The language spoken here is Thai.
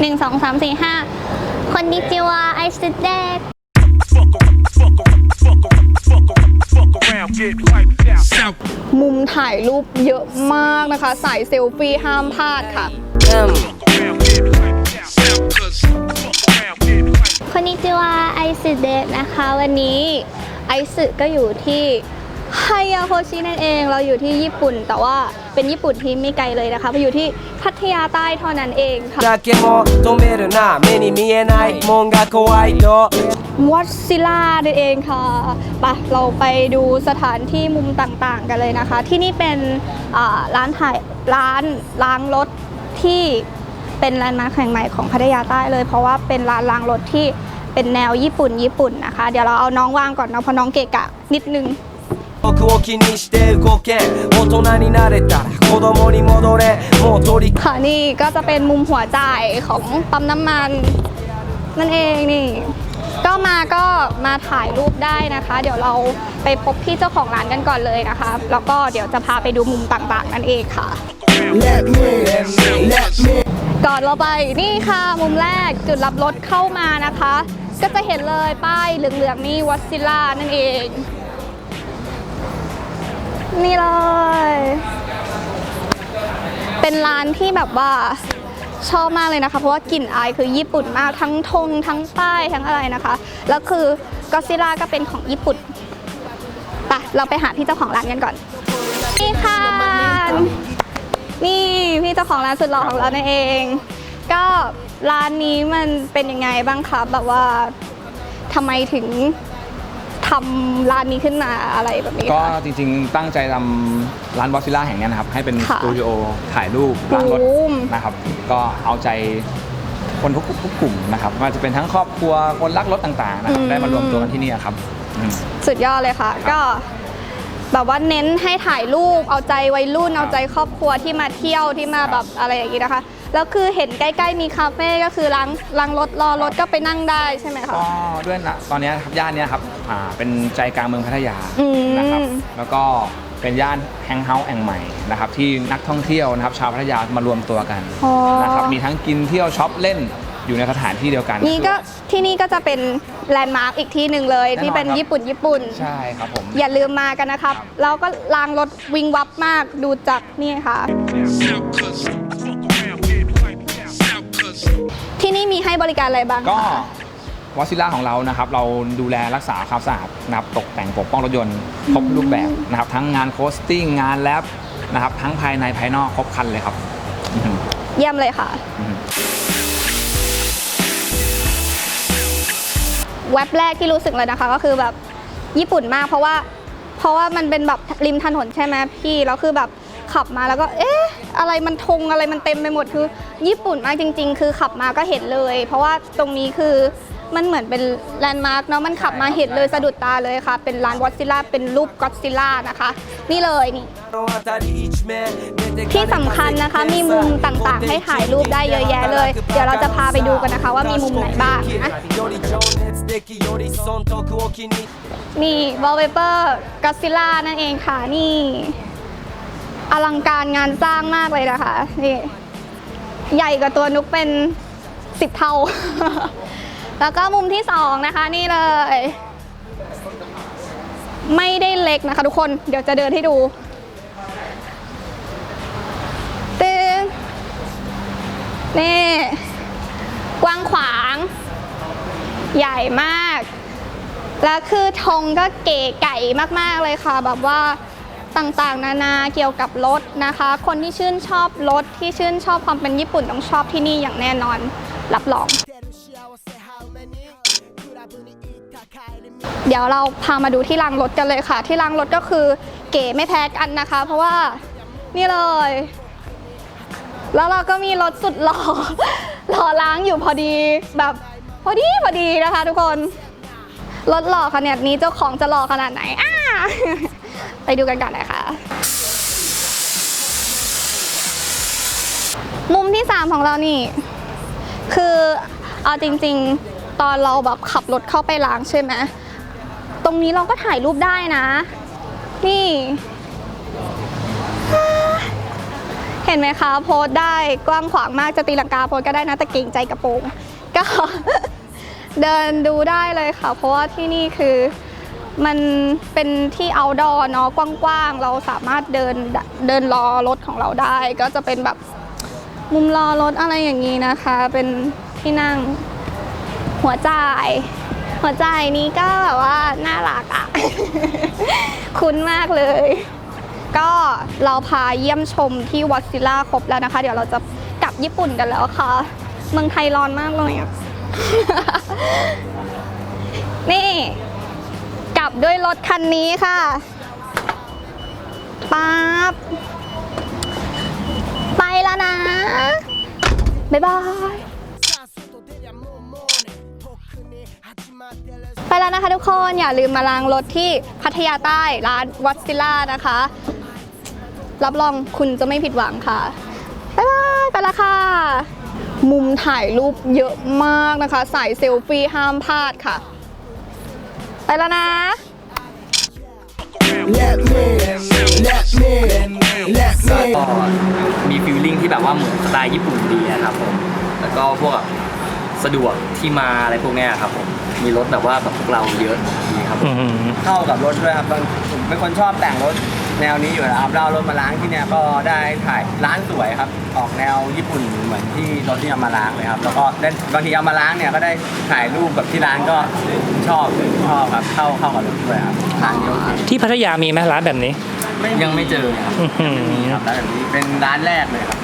หนึ่งสองสามสี่ห้าคนนิจิวาไอซ์เดก มุมถ่ายรูปเยอะมากนะคะ สายเซลฟี่ห้ามพลาดค่ะ คนนิจิวาไอซ์เดกนะคะ วันนี้ไอซ์ก็อยู่ที่ ไฮยาโฮชินั่นเอง เราอยู่ที่ญี่ปุ่น แต่ว่าเป็นญี่ปุ่นที่ไม่ไกลเลยนะคะไปอยู่ที่พัทยาใต้เท่านั้นเองค่ะ だけも止めるな目に見えないもんが怖いと วัดซิล่านั่นเองค่ะไปะเราไปดูสถานที่มุมต่างๆ กันเลยนะคะ ที่นี่เป็นอ่าร้านถ่ายร้านล้างรถที่เป็นแลนด์มาร์คแห่งใหม่ของพัทยาใต้เลย เพราะว่าเป็นร้านล้างรถที่เป็นแนวญี่ปุ่นญี่ปุ่นนะคะ เดี๋ยวเราเอาน้องวางก่อนเนาะเพราะน้องเกะกะนิดนึง 僕を気にして動けん大人になれたら子供に戻れもう取り ค่ะนี่ก็จะเป็นมุมหัวจ่ายของปั๊มน้ำมันนั่นเองนี่ ก็มาก็มาถ่ายรูปได้นะคะ เดี๋ยวเราไปพบพี่เจ้าของร้านกันก่อนเลยนะคะ แล้วก็เดี๋ยวจะพาไปดูมุมต่างๆนั่นเองค่ะ Let me Let me ก่อนเราไปนี่ค่ะมุมแรกจุดรับรถเข้ามานะคะ ก็จะเห็นเลยป้ายเหลืองๆนี่วัดซิล่านั่นเอง นี่เลย เป็นร้านที่แบบว่าชอบมากเลยนะคะ เพราะว่ากลิ่นอายคือญี่ปุ่นมากทั้งธงทั้งป้ายทั้งอะไรนะคะ แล้วคือก็ซิล่าก็เป็นของญี่ปุ่นไปเราไปหาพี่เจ้าของร้านกันก่อน นี่ค่ะ นี่พี่เจ้าของร้านสุดหล่อของเรานั่นเอง ก็ร้านนี้มันเป็นยังไงบ้างคะแบบว่าทำไมถึง ทำร้านนี้ขึ้นมาอะไรแบบนี้ก็คะจริงๆ ตั้งใจทำร้านบอสซิล่าแห่งเนี้ยนะครับ ให้เป็นสค่ะตูดิโอถ่ายรูปล้างรถบูม นะครับ ก็เอาใจคนทุกทุกกลุ่มนะครับไว่าจะเป็นทั้งครอบครัวคนรักรถต่างๆนะครับได้มารวมตัวกันที่นี่ครับอืม สุดยอดเลยค่ะ ก็ แบบว่าเน้นให้ถ่ายรูปเอาใจวัยรุ่นครับเอาใจครอบครัวที่มาเที่ยวที่มาแบบอะไรอย่างนี้นะคะแล้วคือเห็นใกล้ๆมีคาเฟ่ก็คือล้างล้างรถรอรถก็ไปนั่งได้ใช่ไหมคะก็ด้วยนะตอนเนี้ยครับย่านเนี้ยครับอ่าเป็นใจกลางเมืองพัทยาอืม นะครับแล้วก็เป็นย่านแฮงเฮาส์แห่งใหม่นะครับที่นักท่องเที่ยวนะครับชาวพัทยามารวมตัวกันอ๋อ นะครับมีทั้งกินเที่ยวช็อปเล่น อยู่ในสถานที่เดียวกันนี่ก็ที่นี่ก็จะเป็นแลนด์มาร์กอีกที่หนึ่งเลยแน่นอนที่เป็นครับญี่ปุ่นญี่ปุ่น ใช่ครับผม อย่าลืมมากันนะครับแล้วก็ล้างรถวิงวับมากดูจากนี่ค่ะ ที่นี่มีให้บริการอะไรบ้างก็คะวอซิล่าของเรานะครับ เราดูแลรักษาความสะอาดนะครับตกแต่งปกป้องรถยนต์ครบรูปแบบนะครับ ทั้งงานโคสติ้งงานแลบนะครับ ทั้งภายในภายนอกครบครันเลยครับอื้อหือเยี่ยมเลยค่ะ แว็บแรกที่รู้สึกเลยนะคะ ก็คือแบบญี่ปุ่นมาก เพราะว่าเพราะว่ามันเป็นแบบริมถนนใช่ไหมพี่แล้วคือแบบขับมาแล้วก็เอ๊ะอะไรมันธงอะไรมันเต็มไปหมดคือ ญี่ปุ่นมากจริง ๆ คือขับมาก็เห็นเลย เพราะว่าตรงนี้คือ มันเหมือนเป็นแลนด์มาร์กเนาะมันขับมาเห็นเลยสะดุดตาเลยค่ะ เป็นร้านวอตซิล่าเป็นรูปก็อดซิล่านะคะ นี่เลยนี่ ที่สำคัญนะคะมีมุมต่างๆ ให้ถ่ายรูปได้เยอะแยะเลย เดี๋ยวเราจะพาไปดูกันนะคะว่ามีมุมไหนบ้างนะนี่วอลเปเปอร์กัสซิล่านั่นเองค่ะนี่อลังการงานสร้างมากเลยนะคะนี่ใหญ่กว่าตัวนุกเป็นสิบเท่า แล้วก็มุมที่สองนะคะนี่เลย ไม่ได้เล็กนะคะทุกคนเดี๋ยวจะเดินให้ดูตึงนี่กว้างขวาง ใหญ่มาก แล้วคือธงก็เก๋ไก่มาก ๆ เลยค่ะ แบบว่าต่างๆ นานาเกี่ยวกับรถนะคะ คนที่ชื่นชอบรถที่ชื่นชอบความเป็นญี่ปุ่นต้องชอบที่นี่อย่างแน่นอนรับรอง เดี๋ยวเราพามาดูที่รางรถกันเลยค่ะ ที่รางรถก็คือเก๋ไม่แพ้กันนะคะ เพราะว่านี่เลย แล้วเราก็มีรถสุดหล่อหล่อล้างอยู่พอดีแบบพอดีพอดีนะคะ ทุกคนรถหล่อขนาดนี้เจ้าของจะหล่อขนาดไหนอ่าไปดูกันก่อนเลยค่ะมุมที่ 3 ของเรานี่ คือเอาจริงๆ ตอนเราแบบขับรถเข้าไปล้างใช่ไหมตรงนี้เราก็ถ่ายรูปได้นะ นี่ เห็นไหมคะ โพสได้กว้างขวางมากจะตีลังกาโพสก็ได้นะแต่เกรงใจกระโปรงก็เดินดูได้เลยค่ะ เพราะว่าที่นี่คือมันเป็นที่ outdoor เนาะกว้างๆ เราสามารถเดินเดินรอรถของเราได้ ก็จะเป็นแบบมุมรอรถอะไรอย่างนี้นะคะ เป็นที่นั่ง หัวใจ หัวใจนี้ก็แบบว่าน่ารักอะคุ้นมากเลย ก็เราพาเยี่ยมชมที่วัดซิล่าครบแล้วนะคะ เดี๋ยวเราจะกลับญี่ปุ่นกันแล้วค่ะ เมืองไทยร้อนมากเลยอะนี่กลับด้วยรถคันนี้ค่ะป๊าบไปแล้วนะ บ๊ายบาย แล้วนะคะทุกคนอย่าลืมมาล้างรถที่พัทยาใต้ร้านวัดซิลล่านะคะ รับรองคุณจะไม่ผิดหวังค่ะบ๊ายบายไปแล้วค่ะ มุมถ่ายรูปเยอะมากนะคะ สายเซลฟี่ห้ามพลาดค่ะ ไปแล้วนะ Let me Let me Let me ก็มีฟิลลิ่งที่แบบว่าเหมือนสไตล์ญี่ปุ่นดีอะครับผม แล้วก็พวกแบบสะดวกที่มาอะไรพวกเนี้ยครับผม มีรถแบบว่าแบบพวกเราเยอะดีครับผม เข้ากับรถด้วยครับบางผมเป็นคนชอบแต่งรถแนวนี้อยู่แล้วครับเราเอารถมาล้างที่เนี่ยก็ได้ถ่ายร้านสวยครับ ออกแนวญี่ปุ่นเหมือนที่รถที่เอามาล้างเลยครับ แล้วก็ได้บางทีเอามาล้างเนี่ยก็ได้ถ่ายรูปกับที่ร้านก็ชอบชอบครับเข้าเข้ากับรถด้วยครับทางนี้โอเคที่พัทยามีไหมร้านแบบนี้ยังไม่เจอครับอื้อหือครับร้านแบบนี้เป็นร้านแรกเลยครับ